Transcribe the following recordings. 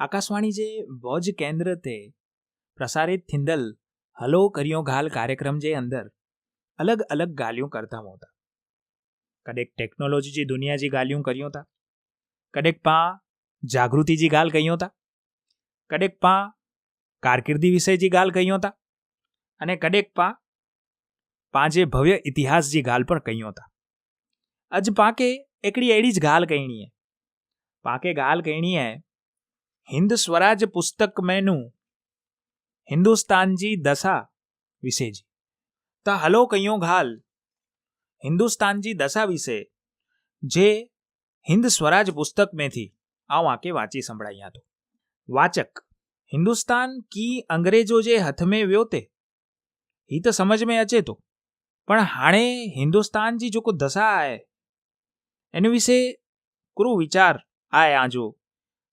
આકાશવાણી જે વોજ કેન્દ્ર તે પ્રસારિત થિંદલ, હલો કર્યો ગાલ કાર્યક્રમ જે અંદર અલગ અલગ ગાલ્યું કરતા હોતા કદેક ટેકનોલોજી જી દુનિયા જી ગાલિયું કર્યું હતા કદેક પા જાગૃતિજી ગાલ કહ્યું હતા કદેક પા કારકિર્દી વિષયજી ગાલ કહ્યું હતા અને કદેક પા પાંજે ભવ્ય ઇતિહાસજી ગાલ પણ કહ્યું હતા અજ પાકે એકડી એડી જ ગાલ કહીણીએ. પાકે ગાલ કહીણીએ હિન્દ સ્વરાજ પુસ્તક મેનું, હિન્દુસ્તાનજી દશા વિશેજી તા હલો કયો હાલ હિન્દુસ્તાનજી દશા વિશે, જે હિન્દ સ્વરાજ પુસ્તક મેથી આ વાંકે વાંચી સંભળાયા તો વાચક, હિન્દુસ્તાન કી અંગ્રેજો જે હથમે વ્યોતે એ તો? સમજ મેં અચે તો પણ હાણે હિન્દુસ્તાનજી જોકો દશા આય, એની વિશે કુરુ વિચાર આય આજો?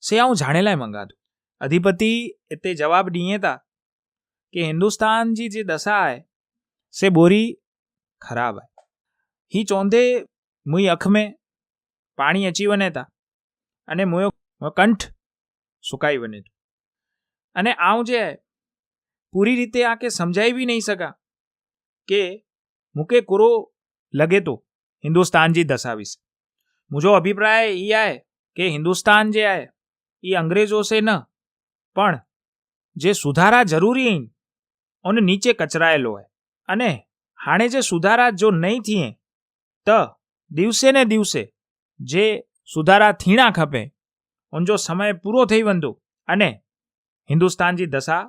સે આવું જાણેલાય મંગાતું. અધિપતિ તે જવાબ ડીએતા કે હિન્દુસ્તાન જી જે દશા હે સે બોરી ખરાબ હે હી ચોંધે મુઈ અખમે પાણી અચી વનેતા અને મોયો કંઠ સુકાઈ વનેતું અને આવું જે પૂરી રીતે આ કે સમજાઈ બી નહીં શકા કે મૂકે કુરો લગે તો હિન્દુસ્તાન જી દશા વિશે. મુજો અભિપ્રાય એ આય કે હિન્દુસ્તાન જે આય એ અંગ્રેજો સે ન. પણ જે સુધારા જરૂરી હૈ ઓને નીચે કચરાયેલો હૈ. અને હાણે જે સુધારા જો નહીં થઈએ તો દિવસે ને દિવસે જે સુધારા થીણા ખપે, ઓન જો સમય પૂરો થઈ વંદો અને હિન્દુસ્તાનજી દશા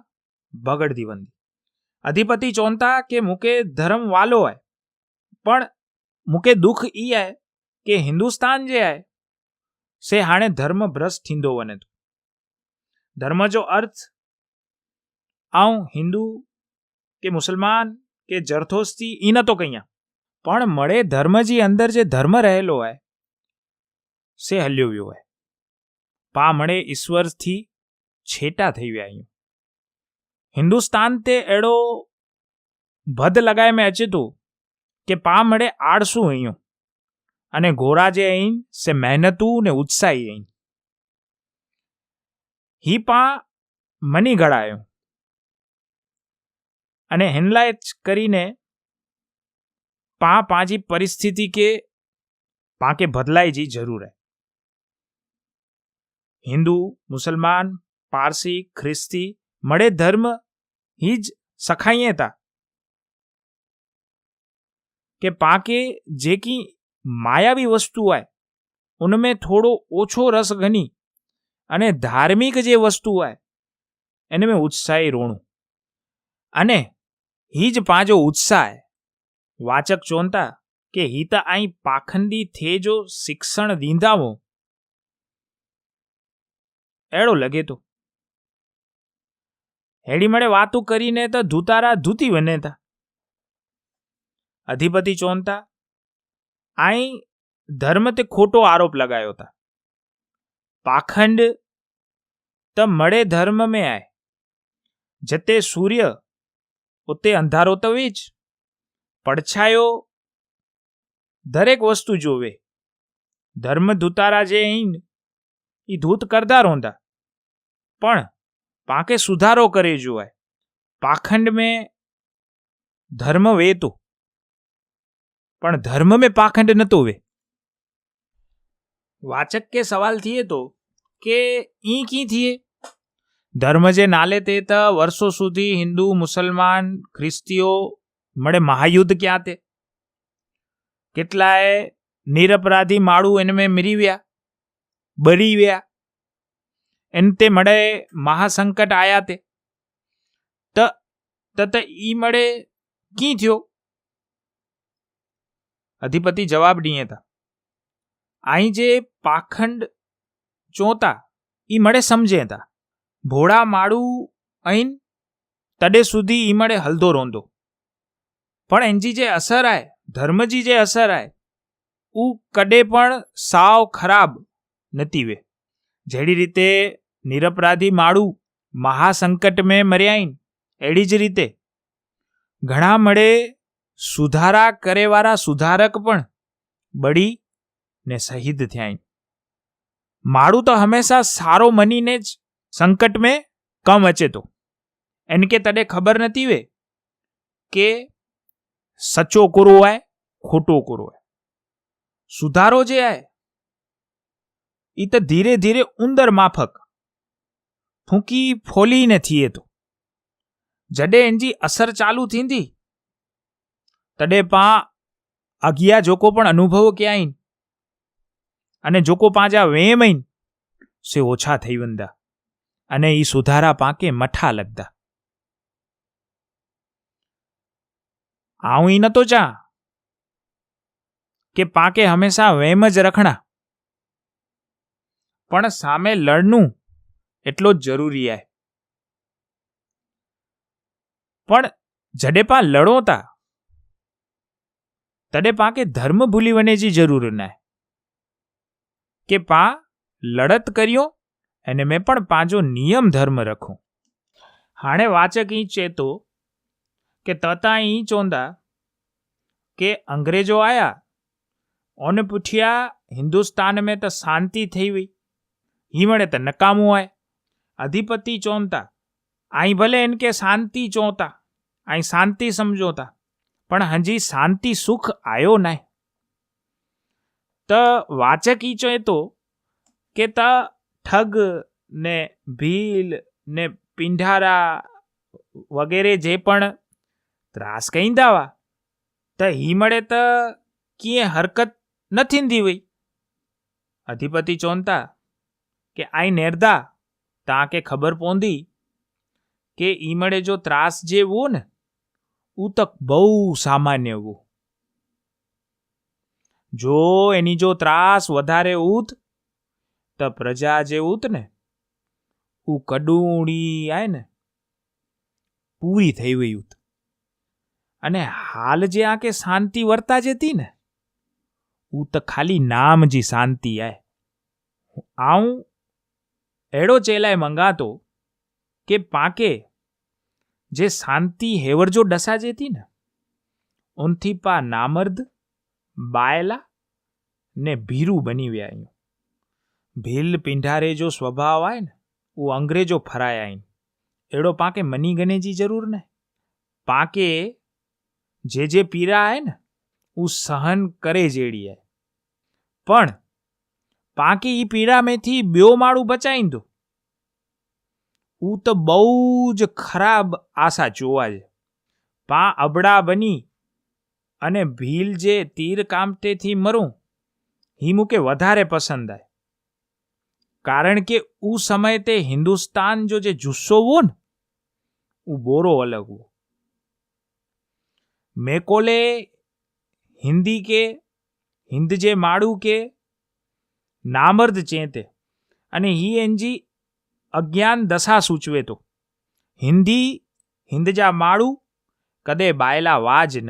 બગડતી વંદી. અધિપતિ ચોનતા કે મુકે ધર્મ વાલો હૈ, પણ મુકે દુઃખ ઈ હૈ કે હિન્દુસ્તાન જે હૈ સે હાणे ધર્મ ભ્રષ્ટ થींदो वञे थो धर्म जो अर्थ ऐं હિન્દુ કે મુસલમાન કે જરથોસ્તી એ નહોતો કહીયા પણ મળે ધર્મજી અંદર જે ધર્મ રહેલો હોય સે હલ્યો વ્યો હોય પા મળે ઈશ્વરથી છેટા થઈ વ્યા અહીંયા હિન્દુસ્તાન તે એડો ભદ લગાય મેં અચે તું કે પા મળે આળસું અહીંયા અને ઘોડા જે અહીં સે મહેનતુ ને ઉત્સાહી અહીં હિપા મની ગળાયો અને હેનલાયત કરીને પા પાંચી પરિસ્થિતિ કે પાકે બદલાઈ જી જરૂર. હે હિન્દુ, મુસલમાન, પારસી, ખ્રિસ્તી, મળે ધર્મ ही જ સખાઈએ તા. કે પાકે જે કી માયાવી વસ્તુ હોય, ઉનમેં થોડો ઓછો રસ ઘની અને ધાર્મિક જે વસ્તુ હોય, એને મેં ઉત્સાહી રોણું. અને હિજ પાંજો ઉત્સાહ વાચક ચોનતા કે હિતા અહીં પાખંડી થેજો શિક્ષણ દીંધાવો. એડો લગે તો. હેડી મળે વાતું કરીને તો ધૂતારા ધૂતી વનેતા. અધિપતિ ચોનતા અહીં ધર્મ તે ખોટો આરોપ લગાયો હતા પાખંડ त मड़े धर्म में आए जते सूर्य उते અંધારો તો વીજ. પડછાયો દરેક વસ્તુ જોવે. ધર્મ ધૂતારા જે અહીં એ ધૂત કરતા રોંધા. પણ પાકે સુધારો કરે જોવાય. પાખંડ મેં ધર્મ વેતો. પણ ધર્મ में પાખંડ નતો વે વાચક કે સવાલ થઈએ તો કે ઈ કી થઈએ ધર્મ જે નાલે તે त વર્ષો સુધી હિન્દુ મુસલમાન ખ્રિસ્તીઓ મળે મહાયુદ્ધ ક્યાં તે કેટલાય નિરપરાધી માળું એને મેં મરી વ્યા બરી વ્યા એને તે મળે મહાસંકટ આયા તે त त त ઈ મળે કી થયો અધિપતિ જવાબ ડીએતા અહીં જે પાખંડ ચોંતા એ મળે સમજે હતા ભોળા માળું અહીં તડે સુધી એ મળે હલદો રોંધો પણ એનજી જે અસર આય, ધર્મજી જે અસર આય ઉ કડે પણ સાવ ખરાબ નતી વે. જેડી રીતે નિરપરાધી માળું મહાસંકટ મેં મર્યાઈન, એડી જ રીતે. ઘણા મળે સુધારા કરેવાળા સુધારક પણ બળી ને શહીદ થયા માળું તો હંમેશા સારો મનીને જ સંકટ મેં કમ અચેતો. એને કે તને ખબર નથી વે કે સચો કોરો આય, ખોટો કોરો આય. સુધારો જે આય એ તો ધીરે ધીરે ઉંદર માફક ફૂંકી ફોલીને થઈએ તો. જડે એનજી અસર ચાલુ થીંદી તડે પા અગિયા જોકો પણ અનુભવો ક્યાંય અને જોકો પાંજા વેમઈન સે ઓછા થઈ વંદા. અને ઈ સુધારા પાકે મઠા લગતા આવું ઈ નતો ચા? કે પાકે હંમેશા વેમ જ રખણા? પણ સામે લડનું એટલો જ જરૂરી આય. પણ જડે પા લડો તા? તડે પાકે ધર્મ ભૂલી વનેજી જરૂર ના કે પા લડત કર્યો અને મેં પણ પાંજો નિયમ ધર્મ રખું. હાણે વાચક ઈ ચેતો કે તતા ઈ ચોંદા કે અંગ્રેજો આયા, ઓને પૂછ્યા હિન્દુસ્તાન में તો શાંતિ થઈ ગઈ હિમણે તો નકામું આય. અધિપતિ ચોંતા અહીં ભલે એન કે શાંતિ ચોંતા અહીં શાંતિ સમજોતા. પણ હજી શાંતિ સુખ આવ્યો નહીં. ત વાચક ઈચો એ તો કે ત ઠગ ને ભીલ ને પિંઢારા વગેરે જે પણ ત્રાસ કઈ દાવા. ત હી મળે ત કીએ હરકત નથી દીવી અધિપતિ ચોંતા કે આઈ નેરદા તા કે ખબર પોંદી કે ઈ મળે જો ત્રાસ જેવું ને ઉ તક બહુ સામાન્ય એવું જો એની જો ત્રાસ વધારે ઉત, તો પ્રજા જે ઉત ને, ઉ કડુણી આય ને, પૂરી થઈ ગઈ ઉત. અને હાલ જે આ કે શાંતિ વર્તા જતી ને, ઉ તો ખાલી નામ જી શાંતિ આય. આવું એડો ચેલાય મંગાતો કે પાકે જે શાંતિ હેવરજો ડસા જેતી ને ઉનથી પા નામર્દ, બાયલા ને ભીરું બની વ્યા અહીં ભીલ પિંઢારે જો સ્વભાવ આય ને वो અંગ્રેજો ફરાય અહીં એડો પાકે મની ગનેજી જરૂર ને? પાકે જે જે પીરા આય ને ઉ સહન કરે જેડી આય. પણ, પાકે ઈ પીડા મેથી બ્યો માળું બચાઈ દો. ઉ તો બહુ જ ખરાબ આશા જોવા છે. પા અબડા બની અને ભીલ જે તીર કામટેથી મરું હિમુકે વધારે પસંદ આય. કારણ કે ઉ સમય તે હિન્દુસ્તાન જો જે જુસ્સો હો ને ઉ બોરો અલગ હો મેકોલે હિન્દી કે, હિન્દ જે માળું કે, નામર્દ ચેતે અને હી એનજી અજ્ઞાન દશા સૂચવે તો હિન્દી હિન્દજા માળું કદે બાયલા વાજ ન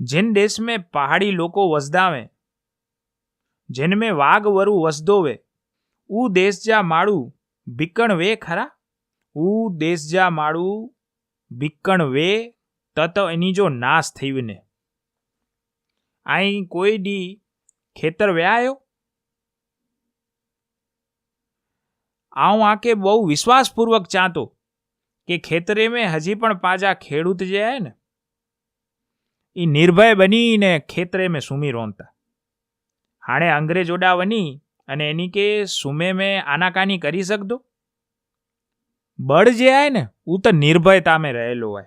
जिन देश में पहाड़ी लोको वसदावे जिनमें वाघ वरु वसदोवे ऊ देश जा माड़ू बिकण वे खरा ऊ देश जा माड़ू बिकण वे तत एनी जो नाश थी वने आई कोई डी खेतर આઉં આંકે બહુ વિશ્વાસપૂર્વક ચાંતો કે ખેતરે મેં હજી પણ પાજા ખેડૂત જે આય ને એ નિર્ભય બનીને ખેતરે મેં સુમી રોનતા હાણે અંગ્રેજ ઓડાવની અને એની કે, સુમે મેં આનાકાની કરી શકતો બળ જે આય ને ઉ તો નિર્ભયતામે રહેલો હોય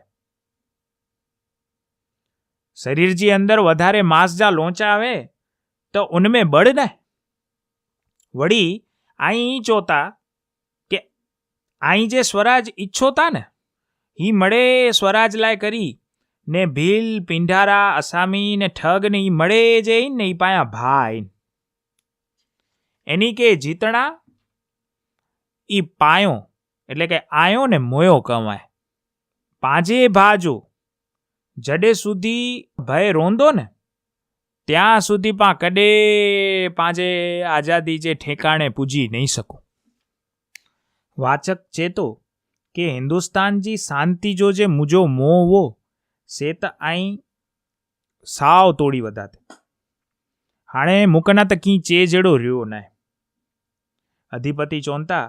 શરીરજી અંદર વધારે માંસ જા લોંચા આવે તો ઉનમે બળ ના વળી અહીં ચોતા અહીં જે સ્વરાજ ઈચ્છોતા ને, હી મળે સ્વરાજ લાય કરી, ને ભીલ, પિંઢારા, અસામી ને ઠગ ને ઈ મળે જે ને ઈ પાયા ભાઈ. એની કે જીતણા, ઈ પાયો, એટલે કે આયો ને મોયો કમાય પાંજે ભાજો, જડે સુધી ભય રોંદો ને, ત્યાં સુધી પા કડે પાંજે આઝાદી જે ઠેકાણે પૂજી નહીં શકું. વાચક ચેતો કે હિન્દુસ્તાનજી શાંતિ જો જે મુજો મો વો, સેત આઈ સાવ તોડી વધાતે. હાણે મુકના તકી ચે જેડો રહ્યો ને અધિપતિ ચોંતા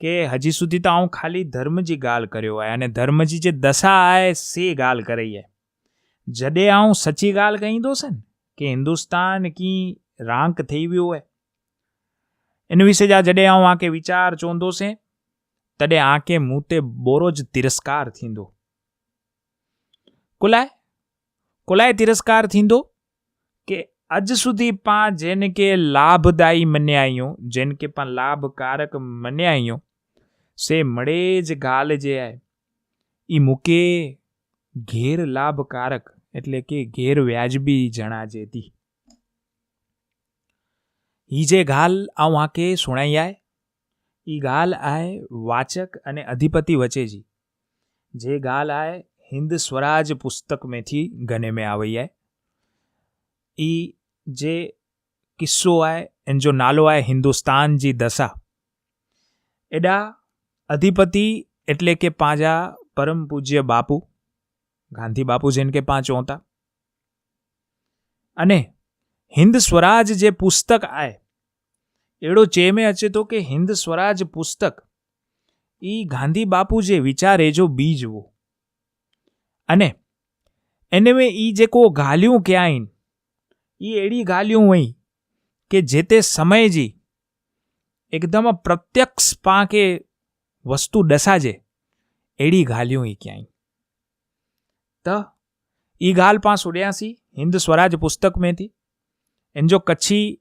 કે હજી સુધી તો હું ખાલી ધર્મજી ગાલ કર્યો હોય અને ધર્મજી જે દશા આય સે ગાલ કરી હે જડે હું સચી ગાલ કહી દો છે ને કે હિન્દુસ્તાન કી રાંક થઈ ગયું હોય એના વિશે જ આ જડે હું આંકે વિચાર ચોંધો છે मूं ते बोरो ज तिरस्कार थींदो कुलाए कुलाए तिरस्कार थींदो કે अॼु સુધી पाण जिन खे लाभदायी मञिया आहियूं जिन खे पाण लाभकारक मञिया आहियूं से મળે જ ॻाल्हि જે आहे એ મૂકે ગેર લાભકારક એટલે કે ગેરવ્યાજબી જણાજે તી ही जे ॻाल्हि ऐं आके सुणाई आहे એ ગાલ આય વાચક અને અધિપતિ વચ્ચે જી જે ગાલ આય હિન્દ સ્વરાજ પુસ્તક મેથી ગને મેં આવી આય. એ જે કિસ્સો આય એન જો નાલો આય હિન્દુસ્તાન જી દશા. એડા અધિપતિ એટલે કે પાંજા પરમ પૂજ્ય બાપુ, ગાંધી બાપુ જેન કે પાંચ ઓતા. અને હિન્દ સ્વરાજ જે પુસ્તક આય એડો ચેમે અચેતો કે હિન્દ સ્વરાજ પુસ્તક. એ ગાંધી બાપુ જે વિચારે જો બીજવો. અને એને મેં એ જે કો ગાલ્યું ક્યાંય એ એડી ગાલ્યું હોય કે જે તે સમયજી એકદમ પ્રત્યક્ષ પાંકે વસ્તુ ડસાજે, એડી ગાલ્યું એ ક્યાંય ત, ઈ ગાલ પાંચ ઓડ્યાસી હિન્દ સ્વરાજ પુસ્તક મેંથી. એન જો કચ્છી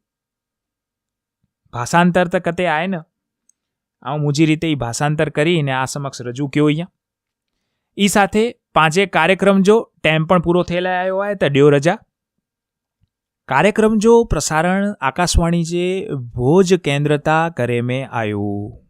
ભાષાંતર તો કતે આય ને. આમ મુજી રીતે એ ભાષાંતર કરીને આ સમક્ષ રજૂ કયો અહીંયા. એ સાથે પાંચે કાર્યક્રમ જો ટાઈમ પણ પૂરો થયેલા આવ્યો હોય તો ડ્યો રજા. કાર્યક્રમ જો પ્રસારણ આકાશવાણી જે ભોજ કેન્દ્રતા કરે મેં આવ્યું